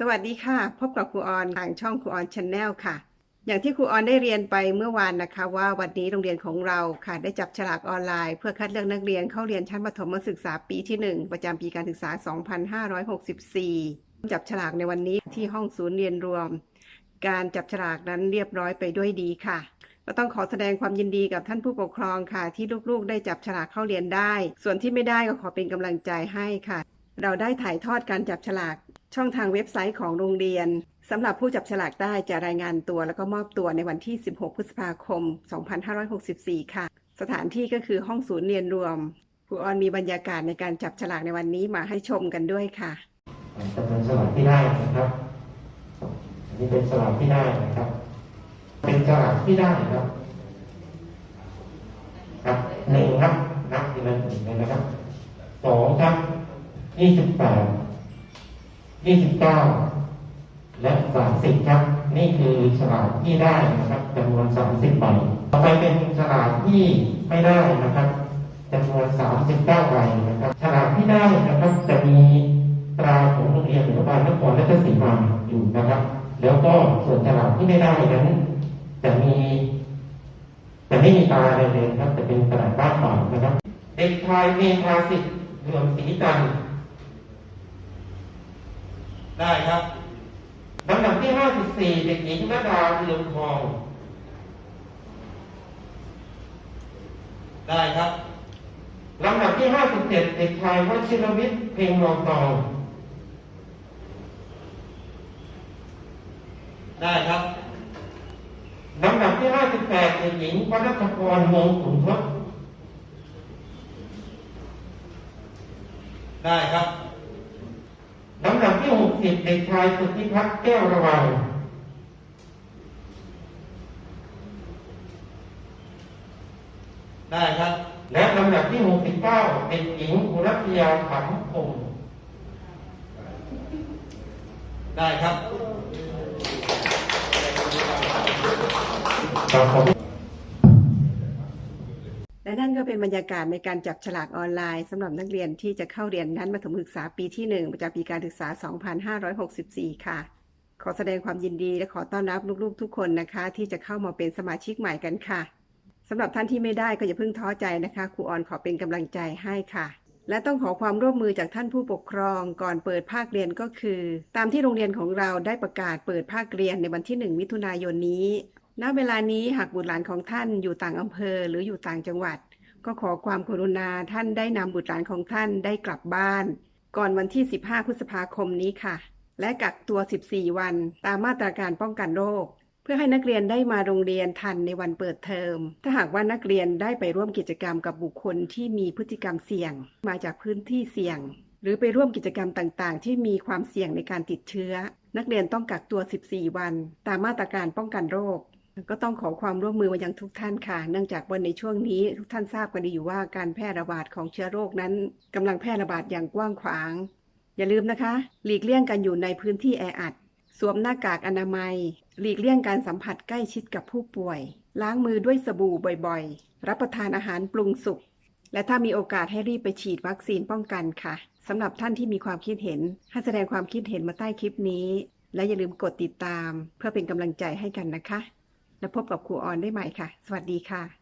สวัสดีค่ะ พบกับครูออนทางช่องครูออนชาแนลค่ะ อย่างที่ครูออนได้เรียนไปเมื่อวานนะคะ ว่าวันนี้โรงเรียนของเราค่ะ ได้จับฉลากออนไลน์ เพื่อคัดเลือกนักเรียนเข้าเรียนชั้นประถมศึกษาปีที่ 1 ประจำปีการศึกษา 2564 จับฉลากในวันนี้ที่ห้องศูนย์เรียนรวม การจับฉลากนั้นเรียบร้อยไปด้วยดีค่ะก็ต้องขอแสดงความยินดีกับท่านผู้ปกครองค่ะ ที่ลูกๆ ได้จับฉลากเข้าเรียนได้ ส่วนที่ไม่ได้ก็ขอเป็นกำลังใจให้ค่ะ เราได้ถ่ายทอดการจับฉลาก ช่องทางเว็บไซต์ของโรงเรียนสำหรับผู้จับฉลากได้จะรายงานตัวแล้วก็มอบตัวในวันที่ 16 พฤษภาคม 2564 ค่ะ สถานที่ก็คือห้องศูนย์เรียนรวมครูออนมีบรรยากาศในการจับฉลากในวันนี้มาให้ชมกันด้วยค่ะจำนวนสลากที่ได้นะครับอันนี้เป็นสลากที่ได้นะครับ เป็นสลากที่ได้ครับครับหนึ่งครับนับทีละหนึ่งเลยนะครับสองครับยี่สิบแปด ยี่สิบเก้าและสามสิบครับ นี่คือฉลากที่ได้นะครับจำนวนสามสิบใบต่อไปเป็นฉลากที่ไม่ได้นะครับจำนวนสามสิบเก้าใบนะครับฉลากที่ได้นะครับ จะมีตราของโรงเรียนหรือบาลนครและสีมาอยู่นะครับ แล้วก็ส่วนฉลากที่ไม่ได้นั้น จะมีจะไม่มีตราอะไรเลยครับจะเป็นกระดาษบ้านเปล่านะครับ เด็กชายเมธาสิทธิ์เหลือมศรีจันทร์ ได้ครับลำดับที่54เด็กหญิงนดาเรืองทอง ได้ครับลำดับที่57เด็กชายวชิรวิทย์เพ็งรองตองได้ครับลำดับที่58เด็กหญิงวรัชพรวงศ์ขุนทศได้ครับลำดับที่60เด็กชายสุทธิพัฒน์แก้วระวังได้ครับ และลำดับที่ 69เด็กหญิงอุรัตยาขันคงได้ครับครับผมและ นั่นก็เป็นบรรยากาศในการจับฉลากออนไลน์สำหรับนักเรียนที่จะเข้าเรียนชั้นประถมศึกษาปีที่ 1 ประจำปีการศึกษา 2564 ค่ะ ขอแสดงความยินดีและขอต้อนรับลูกๆ ทุกคนนะคะ ที่จะเข้ามาเป็นสมาชิกใหม่กันค่ะสำหรับท่านที่ไม่ได้ก็อย่าเพิ่งท้อใจนะคะครูออนขอเป็นกำลังใจให้ค่ะ และต้องขอความร่วมมือจากท่านผู้ปกครองก่อนเปิดภาคเรียนก็คือ ตามที่โรงเรียนของเราได้ประกาศเปิดภาคเรียนในวันที่ 1 มิถุนายนนี้ณเวลานี้หากบุตรหลานของท่านอยู่ต่างอำเภอหรืออยู่ต่างจังหวัด ก็ขอความกรุณาท่านได้นำบุตรหลานของท่านได้กลับบ้าน ก่อนวันที่ 15 พฤษภาคมนี้ค่ะ และกักตัว 14 วันตามมาตรการป้องกันโรค เพื่อให้นักเรียนได้มาโรงเรียนทันในวันเปิดเทอม ถ้าหากว่านักเรียนได้ไปร่วมกิจกรรมกับบุคคลที่มีพฤติกรรมเสี่ยง มาจากพื้นที่เสี่ยง หรือไปร่วมกิจกรรมต่างๆ ที่มีความเสี่ยงในการติดเชื้อ นักเรียนต้องกักตัว 14 วัน ตามมาตรการป้องกันโรค ก็ต้องขอความร่วมมือมายังทุกท่านค่ะ เนื่องจากวันในช่วงนี้ทุกท่านทราบกันดีอยู่ว่าการแพร่ระบาดของเชื้อโรคนั้นกำลังแพร่ระบาดอย่างกว้างขวาง อย่าลืมนะคะ หลีกเลี่ยงการอยู่ในพื้นที่แออัด สวมหน้ากากอนามัย หลีกเลี่ยงการสัมผัสใกล้ชิดกับผู้ป่วย ล้างมือด้วยสบู่บ่อยๆ รับประทานอาหารปรุงสุก และถ้ามีโอกาสให้รีบไปฉีดวัคซีนป้องกันค่ะสำหรับท่านที่มีความคิดเห็น ให้แสดงความคิดเห็นมาใต้คลิปนี้ และอย่าลืมกดติดตาม เพื่อเป็นกำลังใจให้กันนะคะ แล้วพบกับครูออนได้ใหม่ค่ะ สวัสดีค่ะ